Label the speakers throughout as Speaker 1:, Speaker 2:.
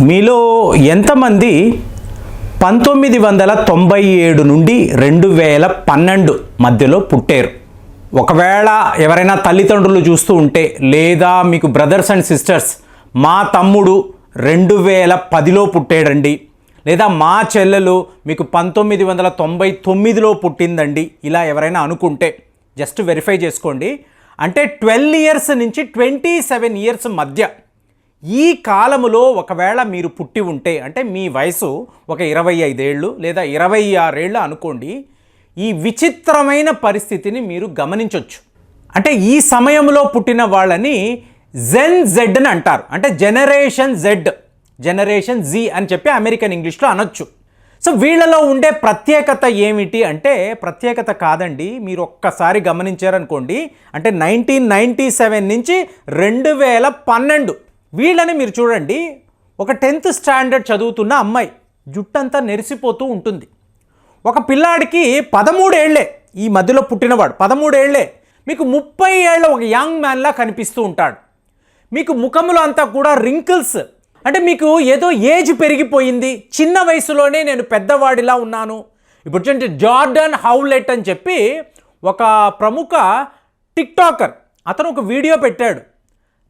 Speaker 1: మీలో ఎంతమంది పంతొమ్మిది వందల తొంభై ఏడు నుండి రెండు వేల పన్నెండు మధ్యలో పుట్టారు? ఒకవేళ ఎవరైనా తల్లిదండ్రులు చూస్తూ ఉంటే లేదా మీకు బ్రదర్స్ అండ్ సిస్టర్స్ మా తమ్ముడు రెండు వేల పదిలో పుట్టాడండి. లేదా మా చెల్లెలు మీకు పంతొమ్మిది వందల తొంభై తొమ్మిదిలో పుట్టిందండి. ఇలా ఎవరైనా అనుకుంటే జస్ట్ వెరిఫై చేసుకోండి. అంటే ట్వెల్వ్ ఇయర్స్ నుంచి ట్వంటీ సెవెన్ ఇయర్స్ మధ్య ఈ కాలములో ఒకవేళ మీరు పుట్టి ఉంటే అంటే మీ వయసు ఒక ఇరవై ఐదేళ్ళు లేదా ఇరవై ఆరేళ్ళు అనుకోండి ఈ విచిత్రమైన పరిస్థితిని మీరు గమనించవచ్చు అంటే ఈ సమయంలో పుట్టిన వాళ్ళని జెన్ జెడ్ అని అంటారు. అంటే జనరేషన్ జెడ్ జనరేషన్ జీ అని చెప్పి అమెరికన్ ఇంగ్లీష్లో అనొచ్చు. సో వీళ్ళలో ఉండే ప్రత్యేకత ఏమిటి అంటే ప్రత్యేకత కాదండి మీరు ఒక్కసారి గమనించారనుకోండి అంటే నైన్టీన్ నైంటీ సెవెన్ నుంచి రెండు వేల పన్నెండు వీళ్ళని మీరు చూడండి. ఒక టెన్త్ స్టాండర్డ్ చదువుతున్న అమ్మాయి జుట్టంతా నెరిసిపోతూ ఉంటుంది. ఒక పిల్లాడికి పదమూడేళ్ళే ఈ మధ్యలో పుట్టినవాడు. పదమూడేళ్ళే. మీకు ముప్పై ఏళ్ళ ఒక యంగ్ మ్యాన్లా కనిపిస్తూ ఉంటాడు. మీకు ముఖంలో అంతా కూడా రింకిల్స్ అంటే మీకు ఏదో ఏజ్ పెరిగిపోయింది. చిన్న వయసులోనే నేను పెద్దవాడిలా ఉన్నాను. ఇప్పుడు చూడండి జార్డన్ హౌలెట్ అని చెప్పి ఒక ప్రముఖ టిక్టాకర్ అతను ఒక వీడియో పెట్టాడు.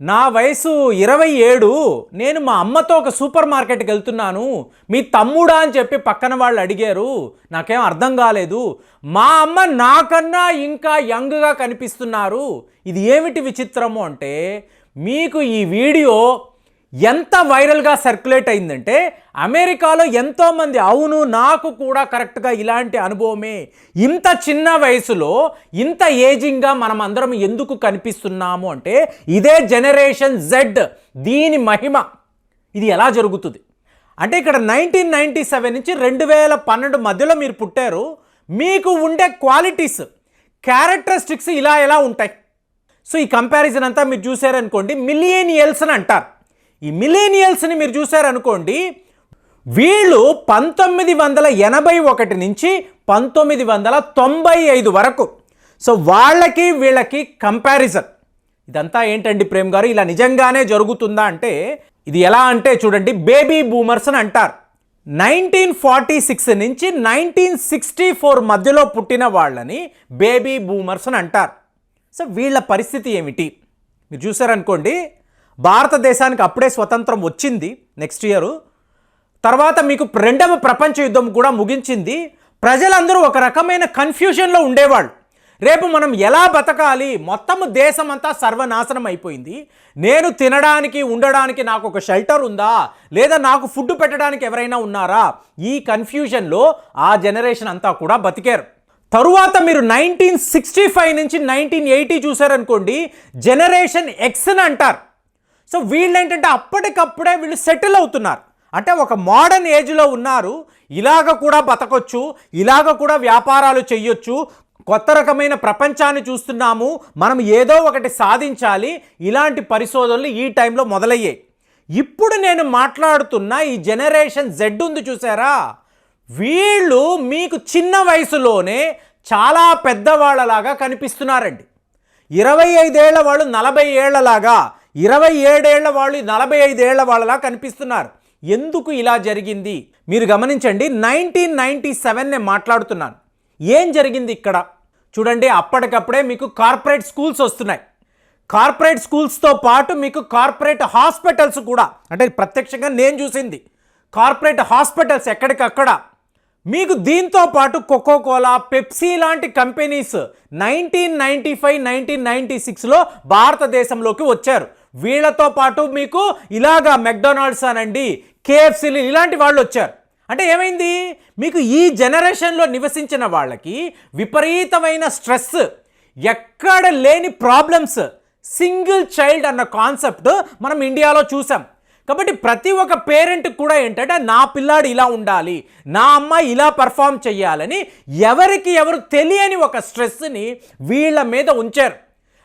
Speaker 1: నా వయసు ఇరవై ఏడు నేను మా అమ్మతో ఒక సూపర్ మార్కెట్కి వెళ్తున్నాను. మీ తమ్ముడా అని చెప్పి పక్కన వాళ్ళు అడిగారు. నాకేం అర్థం కాలేదు. మా అమ్మ నాకన్నా ఇంకా యంగ్గా కనిపిస్తున్నారు. ఇది ఏమిటి విచిత్రము అంటే మీకు ఈ వీడియో ఎంత వైరల్గా సర్క్యులేట్ అయిందంటే అమెరికాలో ఎంతోమంది అవును నాకు కూడా కరెక్ట్గా ఇలాంటి అనుభవమే. ఇంత చిన్న వయసులో ఇంత ఏజింగ్గా మనం అందరం ఎందుకు కనిపిస్తున్నాము అంటే ఇదే జనరేషన్ జెడ్ దీని మహిమ. ఇది ఎలా జరుగుతుంది? అంటే ఇక్కడ నైన్టీన్ నైంటీ సెవెన్ నుంచి రెండు వేల పన్నెండు మధ్యలో మీరు పుట్టారు. మీకు ఉండే క్వాలిటీస్ క్యారెక్టరిస్టిక్స్ ఇలా ఎలా ఉంటాయి? సో ఈ కంపారిజన్ అంతా మీరు చూసారనుకోండి మిలియనియల్స్ అని అంటారు. ఈ మిలేనియల్స్ని మీరు చూసారనుకోండి వీళ్ళు పంతొమ్మిది వందల ఎనభై ఒకటి నుంచి పంతొమ్మిది వందల తొంభై ఐదు వరకు. సో వాళ్ళకి వీళ్ళకి కంపారిజన్ ఇదంతా ఏంటండి ప్రేమ్ గారు? ఇలా నిజంగానే జరుగుతుందా అంటే ఇది ఎలా అంటే చూడండి బేబీ బూమర్స్ అని అంటారు. నైన్టీన్ ఫార్టీ సిక్స్ నుంచి నైన్టీన్ సిక్స్టీ ఫోర్ మధ్యలో పుట్టిన వాళ్ళని బేబీ బూమర్స్ అని అంటారు. సో వీళ్ళ పరిస్థితి ఏమిటి? మీరు చూసారనుకోండి భారతదేశానికి అప్పుడే స్వతంత్రం వచ్చింది నెక్స్ట్ ఇయర్ తర్వాత మీకు రెండవ ప్రపంచ యుద్ధం కూడా ముగించింది. ప్రజలందరూ ఒక రకమైన కన్ఫ్యూషన్లో ఉండేవాళ్ళు. రేపు మనం ఎలా బతకాలి? మొత్తం దేశం అంతా సర్వనాశనం అయిపోయింది. నేను తినడానికి ఉండడానికి నాకు ఒక షెల్టర్ ఉందా? లేదా నాకు ఫుడ్ పెట్టడానికి ఎవరైనా ఉన్నారా? ఈ కన్ఫ్యూజన్లో ఆ జనరేషన్ అంతా కూడా బతికారు. తరువాత మీరు నైన్టీన్ సిక్స్టీ ఫైవ్ నుంచి నైన్టీన్ ఎయిటీ చూసారనుకోండి జనరేషన్ ఎక్స్ అని అంటారు. సో వీళ్ళు ఏంటంటే అప్పటికప్పుడే వీళ్ళు సెటిల్ అవుతున్నారు. అంటే ఒక మోడర్న్ ఏజ్లో ఉన్నారు. ఇలాగ కూడా బతకొచ్చు ఇలాగ కూడా వ్యాపారాలు చేయొచ్చు కొత్త రకమైన ప్రపంచాన్ని చూస్తున్నాము మనం ఏదో ఒకటి సాధించాలి ఇలాంటి పరిశోధనలు ఈ టైంలో మొదలయ్యాయి. ఇప్పుడు నేను మాట్లాడుతున్న ఈ జనరేషన్ జెడ్ ఉంది చూసారా? వీళ్ళు మీకు చిన్న వయసులోనే చాలా పెద్దవాళ్ళలాగా కనిపిస్తున్నారండి. ఇరవై ఐదేళ్ళ వాళ్ళు నలభై ఏళ్ళలాగా ఇరవై ఏడేళ్ళ వాళ్ళు నలభై ఐదేళ్ళ వాళ్ళలా కనిపిస్తున్నారు. ఎందుకు ఇలా జరిగింది? మీరు గమనించండి నైన్టీన్ నైంటీ సెవెన్ నేను మాట్లాడుతున్నాను. ఏం జరిగింది ఇక్కడ? చూడండి అప్పటికప్పుడే మీకు కార్పొరేట్ స్కూల్స్ వస్తున్నాయి. కార్పొరేట్ స్కూల్స్తో పాటు మీకు కార్పొరేట్ హాస్పిటల్స్ కూడా. అంటే ప్రత్యక్షంగా నేను చూసింది. కార్పొరేట్ హాస్పిటల్స్ ఎక్కడికక్కడ? మీకు దీంతో పాటు కోకో కోలా పెప్సీ లాంటి companies nineteen ninety five nineteen ninety సిక్స్లో భారతదేశంలోకి వచ్చారు. వీళ్ళతో పాటు మీకు ఇలాగా మెక్డొనాల్డ్స్ అనండి కేఎఫ్సీలు ఇలాంటి వాళ్ళు వచ్చారు. అంటే ఏమైంది? మీకు ఈ జనరేషన్లో నివసించిన వాళ్ళకి విపరీతమైన స్ట్రెస్ ఎక్కడ లేని ప్రాబ్లమ్స్ సింగిల్ చైల్డ్ అన్న కాన్సెప్ట్ మనం ఇండియాలో చూసాం. కాబట్టి ప్రతి ఒక్క పేరెంట్ కూడా ఏంటంటే నా పిల్లాడు ఇలా ఉండాలి నా అమ్మాయి ఇలా పర్ఫామ్ చేయాలని ఎవరికి ఎవరు తెలియని ఒక స్ట్రెస్ని వీళ్ళ మీద ఉంచారు.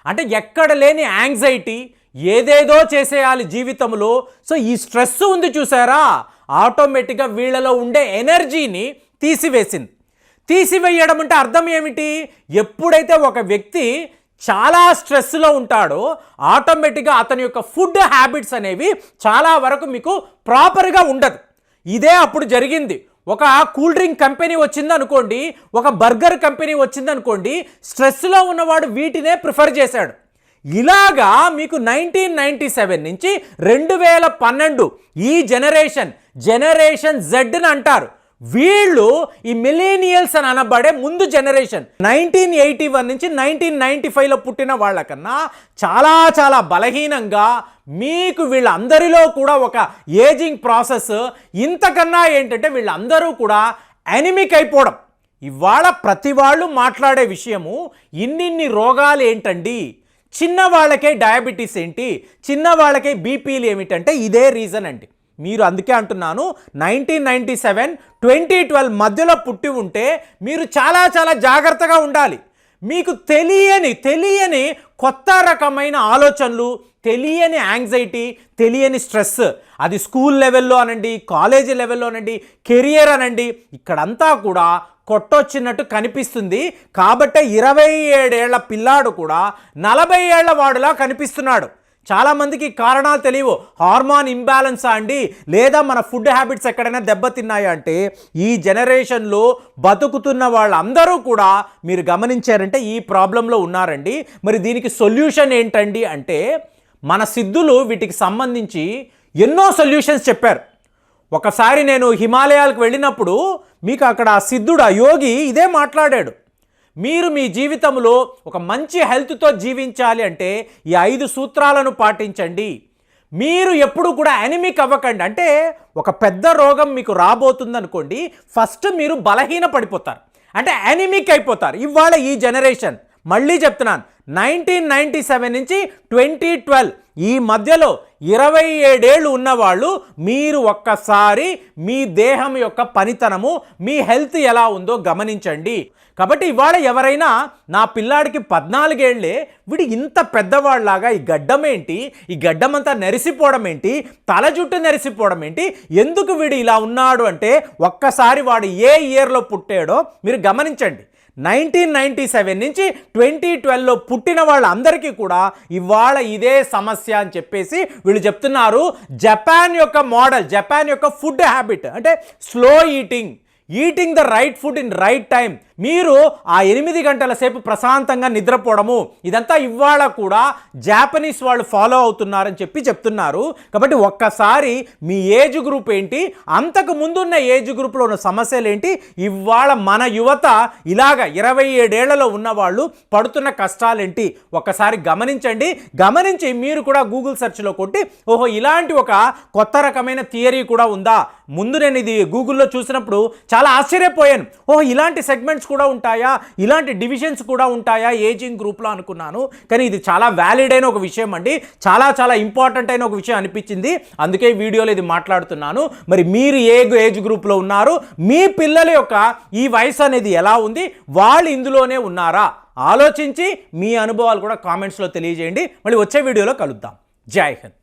Speaker 1: అంటే ఎక్కడ లేని యాంగ్జైటీ ఏదేదో చేసేయాలి జీవితంలో. సో ఈ స్ట్రెస్ ఉంది చూసారా? ఆటోమేటిక్గా వీళ్ళలో ఉండే ఎనర్జీని తీసివేసింది. తీసివేయడం అంటే అర్థం ఏమిటి? ఎప్పుడైతే ఒక వ్యక్తి చాలా స్ట్రెస్లో ఉంటాడో ఆటోమేటిక్గా అతని యొక్క ఫుడ్ హ్యాబిట్స్ అనేవి చాలా వరకు మీకు ప్రాపర్గా ఉండదు. ఇదే అప్పుడు జరిగింది. ఒక కూల్ డ్రింక్ కంపెనీ వచ్చింది అనుకోండి ఒక బర్గర్ కంపెనీ వచ్చింది అనుకోండి స్ట్రెస్లో ఉన్నవాడు వీటినే ప్రిఫర్ చేశాడు. ఇలాగా మీకు నైన్టీన్ నైంటీ సెవెన్ నుంచి రెండు వేల పన్నెండు ఈ జనరేషన్ జనరేషన్ జెడ్ని అంటారు. వీళ్ళు ఈ మిలీనియల్స్ అని అనబడే ముందు జనరేషన్ నైన్టీన్ ఎయిటీ వన్ నుంచి నైన్టీన్ నైంటీ ఫైవ్లో పుట్టిన వాళ్ళకన్నా చాలా చాలా బలహీనంగా మీకు వీళ్ళందరిలో కూడా ఒక ఏజింగ్ ప్రాసెస్ ఇంతకన్నా ఏంటంటే వీళ్ళందరూ కూడా ఎనిమిక్ అయిపోవడం. ఇవాళ ప్రతి వాళ్ళు మాట్లాడే విషయము ఇన్నిన్ని రోగాలు ఏంటండి? చిన్నవాళ్ళకే డయాబెటీస్ ఏంటి? చిన్నవాళ్ళకే బీపీలు ఏమిటంటే ఇదే రీజన్ అండి. మీరు అందుకే అంటున్నాను nineteen ninety seven twenty twelve మధ్యలో పుట్టి ఉంటే మీరు చాలా చాలా జాగ్రత్తగా ఉండాలి. మీకు తెలియని తెలియని కొత్త రకమైన ఆలోచనలు తెలియని యాంగ్జైటీ తెలియని స్ట్రెస్. అది స్కూల్ లెవెల్లో అనండి కాలేజీ లెవెల్లో అనండి కెరియర్ అనండి ఇక్కడంతా కూడా కొట్టొచ్చినట్టు కనిపిస్తుంది. కాబట్టే ఇరవై ఏడేళ్ళ పిల్లాడు కూడా నలభై ఏళ్ళ వాడులా కనిపిస్తున్నాడు. చాలామందికి కారణాలు తెలియవు. హార్మోన్ ఇంబ్యాలెన్సా అండి లేదా మన ఫుడ్ హ్యాబిట్స్ ఎక్కడైనా దెబ్బతిన్నాయా అంటే ఈ జనరేషన్లో బతుకుతున్న వాళ్ళందరూ కూడా మీరు గమనించారంటే ఈ ప్రాబ్లంలో ఉన్నారండి. మరి దీనికి సొల్యూషన్ ఏంటండి అంటే మన సిద్ధులు వీటికి సంబంధించి ఎన్నో సొల్యూషన్స్ చెప్పారు. ఒకసారి నేను హిమాలయాలకు వెళ్ళినప్పుడు మీకు అక్కడ ఆ సిద్ధుడు ఆ యోగి ఇదే మాట్లాడాడు. మీరు మీ జీవితంలో ఒక మంచి హెల్త్తో జీవించాలి అంటే ఈ ఐదు సూత్రాలను పాటించండి. మీరు ఎప్పుడు కూడా ఎనిమిక్ అవ్వకండి. అంటే ఒక పెద్ద రోగం మీకు రాబోతుంది అనుకోండి ఫస్ట్ మీరు బలహీన పడిపోతారు అంటే ఎనిమిక్ అయిపోతారు. ఇవాళ ఈ జనరేషన్ మళ్ళీ చెప్తున్నాను. నైన్టీన్ నైంటీ సెవెన్ నుంచి ట్వంటీ ట్వెల్వ్ ఈ మధ్యలో ఇరవై ఏడేళ్ళు ఉన్నవాళ్ళు మీరు ఒక్కసారి మీ దేహం యొక్క పనితనము మీ హెల్త్ ఎలా ఉందో గమనించండి. కాబట్టి ఇవాళ ఎవరైనా నా పిల్లాడికి పద్నాలుగేళ్ళే వీడు ఇంత పెద్దవాళ్ళలాగా ఈ గడ్డం ఏంటి? ఈ గడ్డం అంతా నెరిసిపోవడం ఏంటి? తల జుట్టు నెరిసిపోవడం ఏంటి? ఎందుకు వీడు ఇలా ఉన్నాడు అంటే ఒక్కసారి వాడు ఏ ఇయర్లో పుట్టాడో మీరు గమనించండి. నైన్టీన్ నైంటీ సెవెన్ నుంచి ట్వంటీ ట్వెల్వ్లో పుట్టిన వాళ్ళందరికీ కూడా ఇవాళ ఇదే సమస్య అని చెప్పేసి వీళ్ళు చెప్తున్నారు. జపాన్ యొక్క మోడల్ జపాన్ యొక్క ఫుడ్ హ్యాబిట్ అంటే slow eating eating the right food in right time మీరు ఆ ఎనిమిది గంటల సేపు ప్రశాంతంగా నిద్రపోవడము ఇదంతా ఇవాళ కూడా జాపనీస్ వాళ్ళు ఫాలో అవుతున్నారని చెప్పి చెప్తున్నారు. కాబట్టి ఒక్కసారి మీ ఏజ్ గ్రూప్ ఏంటి అంతకు ముందున్న ఏజ్ గ్రూప్లో ఉన్న సమస్యలు ఏంటి ఇవాళ మన యువత ఇలాగ ఇరవై ఏడేళ్ళలో ఉన్నవాళ్ళు పడుతున్న కష్టాలేంటి ఒక్కసారి గమనించండి. గమనించి మీరు కూడా గూగుల్ సెర్చ్లో కొట్టి ఓహో ఇలాంటి ఒక కొత్త రకమైన థియరీ కూడా ఉందా? ముందు నేను ఇది గూగుల్లో చూసినప్పుడు చాలా ఆశ్చర్యపోయాను. ఓహో ఇలాంటి సెగ్మెంట్స్ కూడా ఉంటాయా? ఇలాంటి డివిజన్స్ కూడా ఉంటాయా? ఏజింగ్ గ్రూప్లో అనుకున్నాను. కానీ ఇది చాలా వ్యాలిడ్ అయిన ఒక విషయం అండి. చాలా చాలా ఇంపార్టెంట్ అయిన ఒక విషయం అనిపించింది. అందుకే వీడియోలో ఇది మాట్లాడుతున్నాను. మరి మీరు ఏ ఏజ్ గ్రూప్లో ఉన్నారు? మీ పిల్లల యొక్క ఈ వయసు అనేది ఎలా ఉంది? వాళ్ళు ఇందులోనే ఉన్నారా? ఆలోచించి మీ అనుభవాలు కూడా కామెంట్స్లో తెలియజేయండి. మళ్ళీ వచ్చే వీడియోలో కలుద్దాం. జై హింద్.